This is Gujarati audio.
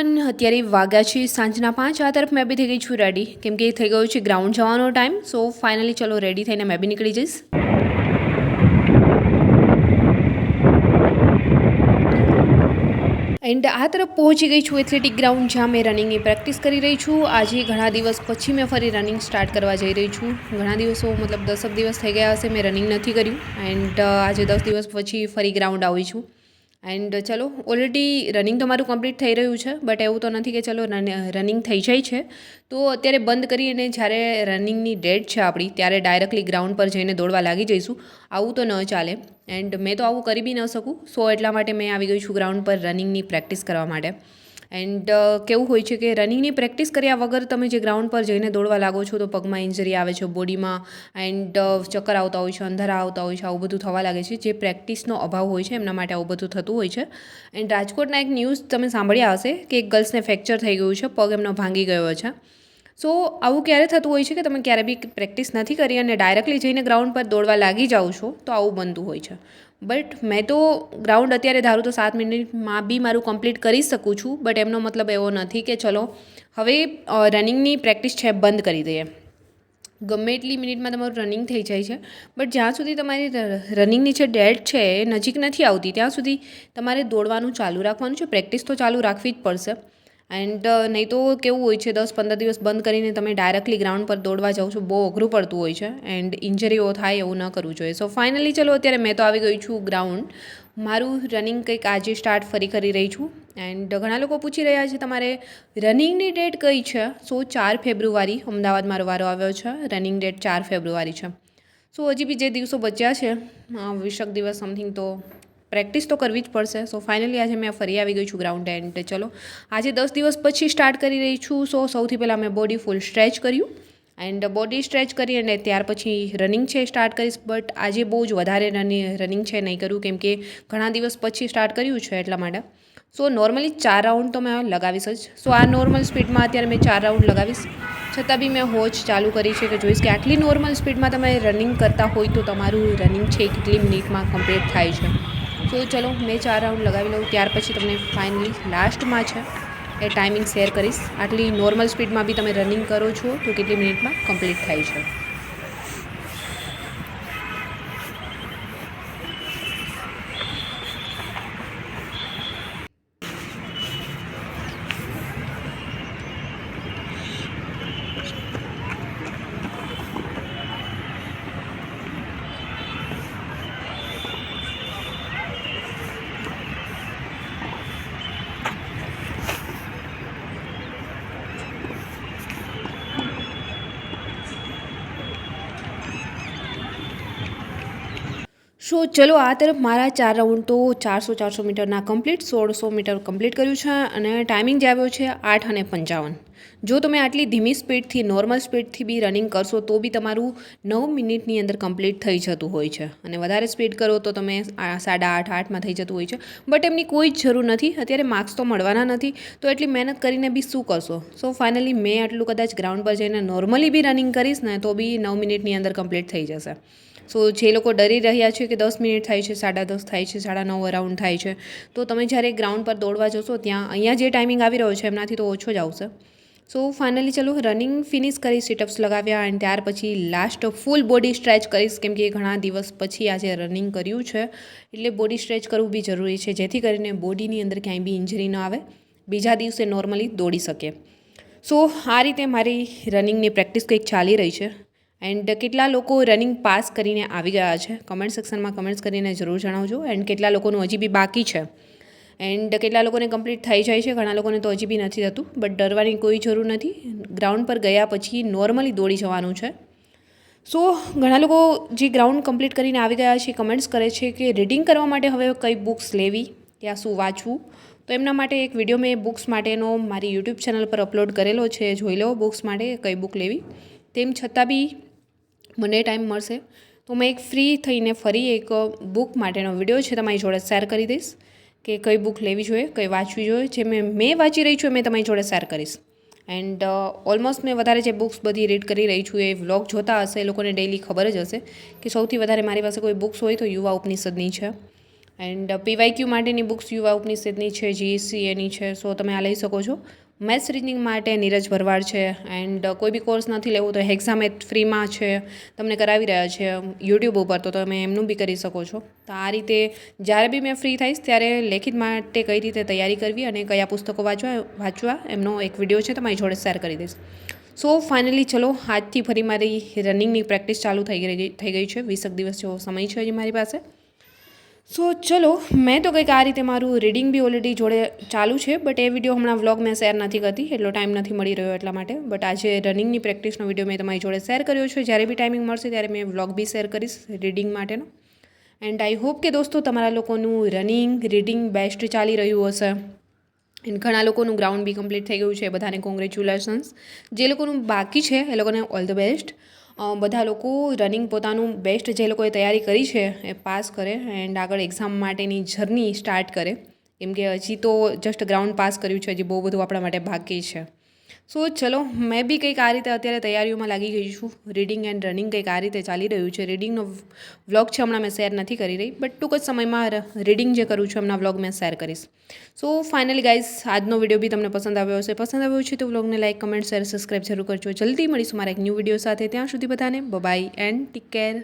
એવરીવન અત્યારે વાગ્યા છે સાંજના પાંચ. આ તરફ મેં બી થઈ ગઈ છું રેડી કેમ કે થઈ ગયો છે ગ્રાઉન્ડ જવાનો ટાઈમ સો ફાઇનલી ચલો રેડી થઈને મેં બી નીકળી જઈશ. એન્ડ આ તરફ પહોંચી ગઈ છું એથ્લેટિક ગ્રાઉન્ડ જ્યાં મેં રનિંગની પ્રેક્ટિસ કરી રહી છું. આજે ઘણા દિવસ પછી મેં ફરી રનિંગ સ્ટાર્ટ કરવા જઈ રહી છું. ઘણા દિવસો, મતલબ દસક દિવસ થઈ ગયા હશે મેં રનિંગ નથી કર્યું. એન્ડ આજે દસ દિવસ પછી ફરી ગ્રાઉન્ડ આવી છું. એન્ડ ચલો ઓલરેડી રનિંગ તો મારું કમ્પ્લીટ થઈ રહ્યું છે બટ એવું તો નથી કે ચલો રનિંગ થઈ જાય છે. તો અત્યારે બંધ કરીને જ્યારે રનિંગની ડેટ છે આપણી, ત્યારે ડાયરેક્ટલી ગ્રાઉન્ડ પર જઈને દોડવા લાગી જઈશું. આવું તો ન ચાલે. એન્ડ મેં તો આવું કરી બી ન શકું. સો એટલા માટે મેં આવી ગઈ છું ગ્રાઉન્ડ પર રનિંગની પ્રેક્ટિસ કરવા માટે. એન્ડ કેવું હોય છે કે રનિંગની પ્રેક્ટિસ કર્યા વગર તમે જે ગ્રાઉન્ડ પર જઈને દોડવા લાગો છો તો પગમાં ઇન્જરી આવે છે બોડીમાં એન્ડ ચક્કર આવતા હોય છે, અંધારા આવતા હોય છે, આવું બધું થવા લાગે છે. જે પ્રેક્ટિસનો અભાવ હોય છે એમના માટે આવું બધું થતું હોય છે. એન્ડ રાજકોટના એક ન્યૂઝ તમે સાંભળ્યા હશે કે એક ગર્લ્સને ફ્રેક્ચર થઈ ગયું છે, પગ એમનો ભાંગી ગયો છે. સો આવું ક્યારે થતું હોય છે કે તમે ક્યારે બી પ્રેક્ટિસ નથી કરી અને ડાયરેક્ટલી જઈને ગ્રાઉન્ડ પર દોડવા લાગી જાઓ છો, તો આવું બનતું હોય છે. બટ મેં તો ગ્રાઉન્ડ અત્યારે ધારું તો સાત મિનિટમાં બી મારું કમ્પ્લીટ કરી શકું છું, બટ એમનો મતલબ એવો નથી કે ચલો, હવે રનિંગની પ્રેક્ટિસ છે, બંધ કરી દઈએ. ગમે એટલી મિનિટમાં તમારું રનિંગ થઈ જાય છે, બટ જ્યાં સુધી તમારી રનિંગની જે ડેટ છે એ નજીક નથી આવતી, ત્યાં સુધી તમારે દોડવાનું ચાલુ રાખવાનું છે, પ્રેક્ટિસ તો ચાલુ રાખવી જ પડશે. એન્ડ નહીં તો કેવું હોય છે, દસ પંદર દિવસ બંધ કરીને તમે ડાયરેક્ટલી ગ્રાઉન્ડ પર દોડવા જાઓ છો, બહુ અઘરું પડતું હોય છે એન્ડ ઇન્જરીઓ થાય એવું ન કરવું જોઈએ. સો, ફાઇનલી ચલો, અત્યારે મેં તો આવી ગઈ છું ગ્રાઉન્ડ. મારું રનિંગ કંઈક આજે સ્ટાર્ટ ફરી કરી રહી છું એન્ડ ઘણા લોકો પૂછી રહ્યા છે, તમારે રનિંગની ડેટ કઈ છે? સો, ચાર ફેબ્રુઆરી અમદાવાદ મારો વારો આવ્યો છે, રનિંગ ડેટ ચાર ફેબ્રુઆરી છે. સો, હજી બી જે દિવસો બચ્યા છે વીસક દિવસ, સમથિંગ, તો પ્રેક્ટિસ તો કરવી જ પડશે. સો ફાઇનલી આજે મેં ફરી આવી ગઈ છું ગ્રાઉન્ડ એન્ડ ચલો, આજે દસ દિવસ પછી સ્ટાર્ટ કરી રહી છું. સો સૌથી પહેલાં મેં બોડી ફૂલ સ્ટ્રેચ કર્યું. એન્ડ બોડી સ્ટ્રેચ કરી અને ત્યાર પછી રનિંગ છે સ્ટાર્ટ કરીશ. બટ આજે બહુ જ વધારે રનિંગ છે નહીં કર્યું કેમ કે ઘણા દિવસ પછી સ્ટાર્ટ કર્યું છે એટલા માટે. સો નોર્મલી ચાર રાઉન્ડ તો મેં લગાવીશ જ. સો આ નોર્મલ સ્પીડમાં અત્યારે મેં ચાર રાઉન્ડ લગાવીશ. છતાં બી મેં હોચ ચાલુ કરી છે કે જોઈશ કે આટલી નોર્મલ સ્પીડમાં તમે રનિંગ કરતા હોય તો તમારું રનિંગ છે કેટલી મિનિટમાં કમ્પ્લીટ થાય છે. તો ચલો, મેં ચાર રાઉન્ડ લગાવી લઉં, ત્યાર પછી તમને ફાઇનલી લાસ્ટમાં છે, એ ટાઈમિંગ શેર કરીશ. આટલી નોર્મલ સ્પીડમાં બી તમે રનિંગ કરો છો, તો કેટલી મિનિટમાં કમ્પ્લીટ થાય છે. સો ચલો આ તરફ મારા ચાર રાઉન્ડ તો ચારસો ચારસો મીટરના કમ્પ્લીટ સોળસો મીટર કમ્પ્લીટ કર્યું છે અને ટાઈમિંગ જે આવ્યો છે આઠ અને પંચાવન. જો તમે આટલી ધીમી સ્પીડથી નોર્મલ સ્પીડથી બી રનિંગ કરશો તો બી તમારું નવ મિનિટની અંદર કમ્પ્લીટ થઈ જતું હોય છે. અને વધારે સ્પીડ કરો તો તમે સાડા આઠ, આઠમાં થઈ જતું હોય છે. બટ એમની કોઈ જ જરૂર નથી. અત્યારે માર્ક્સ તો મળવાના નથી. તો એટલી મહેનત કરીને બી શું કરશો? સો ફાઇનલી મેં આટલું કદાચ ગ્રાઉન્ડ પર જઈને નોર્મલી બી રનિંગ કરીશ ને તો બી નવ મિનિટની અંદર કમ્પ્લીટ થઈ જશે. સો જે લોકો ડરી રહ્યા છે કે દસ મિનિટ થાય છે, સાડા દસ થાય છે, સાડા નવ અરાઉન્ડ થાય છે, તો તમે જ્યારે ગ્રાઉન્ડ પર દોડવા જશો ત્યાં અહીંયા જે ટાઈમિંગ આવી રહ્યો છે એમનાથી તો ઓછો જ આવશે. સો ફાઇનલી ચલો રનિંગ ફિનિશ કરી સિટઅપ્સ લગાવ્યા અને ત્યાર પછી લાસ્ટ ફૂલ બોડી સ્ટ્રેચ કરીશ કેમ કે ઘણા દિવસ પછી આજે રનિંગ કર્યું છે. એટલે બોડી સ્ટ્રેચ કરવું બી જરૂરી છે, જેથી કરીને બોડીની અંદર ક્યાંય બી ઇન્જરી ન આવે, બીજા દિવસે નોર્મલી દોડી શકે સો આ રીતે મારી રનિંગની પ્રેક્ટિસ કંઈક ચાલી રહી છે. એન્ડ કેટલા લોકો રનિંગ પાસ કરીને આવી ગયા છે? કમેન્ટ સેક્શનમાં કમેન્ટ્સ કરીને જરૂર જણાવજો. એન્ડ કેટલા લોકોનું હજી બી બાકી છે? એન્ડ કેટલા લોકોને કમ્પ્લીટ થઈ જાય છે? ઘણા લોકોને તો હજી બી નથી થતું. બટ ડરવાની કોઈ જરૂર નથી. ગ્રાઉન્ડ પર ગયા પછી નોર્મલી દોડી જવાનું છે. સો ઘણા લોકો જે ગ્રાઉન્ડ કમ્પ્લીટ કરીને આવી ગયા છે કમેન્ટ્સ કરે છે કે રીડિંગ કરવા માટે હવે કઈ બુક્સ લેવી? યા શું વાંચવું? તો એમના માટે એક વીડિયો મેં બુક્સ માટેનો મારી યુટ્યુબ ચેનલ પર અપલોડ કરેલો છે. જોઈ લો બુક્સ માટે કઈ બુક લેવી? તેમ છતાં બી મને ટાઈમ મળશે. તો મેં એક ફ્રી થઈને ફરી એક બુક માટેનો વીડિયો છે તમારી જોડે શેર કરી દઈશ. કે કઈ બુક લેવી જોઈએ, કઈ વાંચવી જોઈએ. જે મેં મેં વાંચી રહી છું એ મેં તમારી જોડે શેર કરીશ. એન્ડ, ઓલમોસ્ટ મેં વધારે જે બુક્સ બધી રીડ કરી રહી છું એ વ્લોગ જોતા હશે એ લોકોને ડેઈલી ખબર જ હશે કે સૌથી વધારે મારી પાસે કોઈ બુક્સ હોય તો યુવા ઉપનિષદની છે. એન્ડ પીવાયક્યુ માટેની બુક્સ યુવા ઉપનિષદની છે જીએસસી એની છે, સો તમે આ લઈ શકો છો. મેથ્સ રીઝનિંગ માટે નીરજ ભરવાડ છે એન્ડ કોઈ બી કોર્સ નથી લેવું તો હેક્ઝામ એટ ફ્રીમાં છે, તમને કરાવી રહ્યા છે યુટ્યુબ ઉપર તો તમે એમનું બી કરી શકો છો. તો આ રીતે જ્યારે બી મેં ફ્રી થઈશ ત્યારે લેખિત માટે કઈ રીતે તૈયારી કરવી અને કયા પુસ્તકો વાંચવા વાંચવા એમનો એક વીડિયો છે તમારી જોડે શેર કરી દઈશ. સો ફાઇનલી ચલો આજથી ફરી મારી રનિંગની પ્રેક્ટિસ ચાલુ થઈ ગઈ થઈ ગઈ છે. વીસક દિવસ જેવો સમય છે હજી મારી પાસે. સો ચલો, મેં તો કંઈક આ રીતે મારું રીડિંગ બી ઓલરેડી જોડે ચાલુ છે બટ એ વીડિયો હમણાં વ્લોગ મેં શેર નથી કરતી, એટલો ટાઈમ નથી મળી રહ્યો એટલા માટે. બટ આજે રનિંગની પ્રેક્ટિસનો વીડિયો મેં તમારી જોડે શેર કર્યો છે. જ્યારે બી ટાઈમિંગ મળશે ત્યારે મેં વ્લોગ બી શેર કરીશ રીડિંગ માટેનો. એન્ડ આઈ હોપ કે દોસ્તો તમારા લોકોનું રનિંગ રીડિંગ બેસ્ટ ચાલી રહ્યું હશે. એન્ડ ઘણા લોકોનું ગ્રાઉન્ડ બી કમ્પ્લીટ થઈ ગયું છે, બધાને કોંગ્રેચ્યુલેશન્સ જે લોકોનું બાકી છે, એ લોકોને ઓલ ધ બેસ્ટ બધા લોકો રનિંગ પોતાનું બેસ્ટ જે લોકોએ તૈયારી કરી છે એ પાસ કરે એન્ડ આગળ એક્ઝામ માટેની જર્ની સ્ટાર્ટ કરે. કેમ કે હજી તો જસ્ટ ગ્રાઉન્ડ પાસ કર્યું છે, હજી બહુ બધું આપણા માટે બાકી છે. સો ચલો, મેં બી કંઈક આ રીતે અત્યારે તૈયારીઓમાં લાગી ગઈ છું. રીડિંગ એન્ડ રનિંગ કંઈક આ રીતે ચાલી રહ્યું છે. રીડિંગનો વ્લોગ છે હમણાં મેં શેર નથી કરી રહી બટ ટૂંક જ સમયમાં રીડિંગ જે કરું છું એમના વ્લોગ મેં શેર કરીશ. સો ફાઇનલી ગાઈઝ આજનો વીડિયો બી તમને પસંદ આવ્યો હશે. પસંદ આવ્યો છે તો વ્લોગને લાઈક કમેન્ટ શેર સબસ્ક્રાઈબ જરૂર કરજો. જલ્દી મળીશું મારા એક ન્યૂ વીડિયો સાથે. ત્યાં સુધી બધાને બાય એન્ડ ટેક કેર